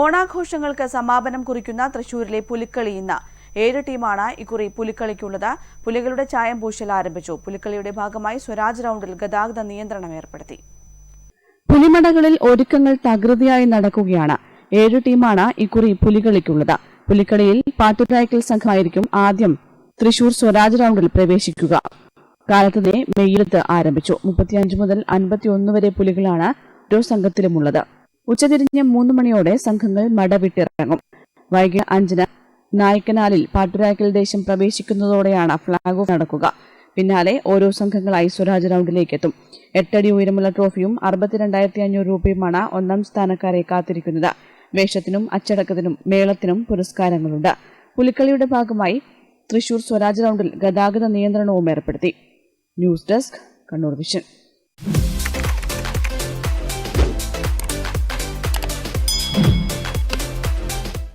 ഓണാഘോഷങ്ങൾക്ക് സമാപനം കുറിക്കുന്ന തൃശൂരിലെ പുലിക്കളി ഇന്ന്. ഏഴ് ടീമാണ് ഇക്കുറി പുലിക്കളിക്കുള്ളത്. പുലികളുടെ ചായം പൂശൽ ആരംഭിച്ചു. പുലിക്കളിയുടെ ഭാഗമായി സ്വരാജ് റൗണ്ടിൽ ഗതാഗത നിയന്ത്രണം ഏർപ്പെടുത്തി. പുലിമടകളിൽ ഒരുക്കങ്ങൾ തകൃതിയായി നടക്കുകയാണ്. ഏഴ് ടീമാണ് ഇക്കുറി പുലികളിക്കുള്ളത് പുലിക്കളിയിൽ പാട്ടുരായ്ക്കൽ സംഘമായിരിക്കും ആദ്യം തൃശൂർ സ്വരാജ് റൗണ്ടിൽ പ്രവേശിക്കുക. കാലത്തന്നെ മെയ്യിലത്ത് ആരംഭിച്ചു. മുപ്പത്തിയഞ്ച് മുതൽ അൻപത്തിയൊന്ന് വരെ പുലികളാണ് ഓരോ സംഘത്തിലുമുള്ളത്. ഉച്ചതിരിഞ്ഞ് മൂന്ന് മണിയോടെ സംഘങ്ങൾ മടവിട്ടിറങ്ങും. വൈകിട്ട് അഞ്ചിന് നായ്ക്കനാലിൽ പാട്ടുരാക്കൽ ദേശം പ്രവേശിക്കുന്നതോടെയാണ് ഫ്ളാഗ് ഓഫ് നടക്കുക. പിന്നാലെ ഓരോ സംഘങ്ങളായി സ്വരാജ് റൗണ്ടിലേക്ക് എത്തും എട്ടടി ഉയരമുള്ള ട്രോഫിയും അറുപത്തിരണ്ടായിരത്തി അഞ്ഞൂറ് രൂപയുമാണ് ഒന്നാം സ്ഥാനക്കാരെ കാത്തിരിക്കുന്നത്. വേഷത്തിനും അച്ചടക്കത്തിനും മേളത്തിനും പുരസ്കാരങ്ങളുണ്ട്. പുലിക്കളിയുടെ ഭാഗമായി തൃശൂർ സ്വരാജ് റൗണ്ടിൽ ഗതാഗത നിയന്ത്രണവും ഏർപ്പെടുത്തി. News desk Kannur vision.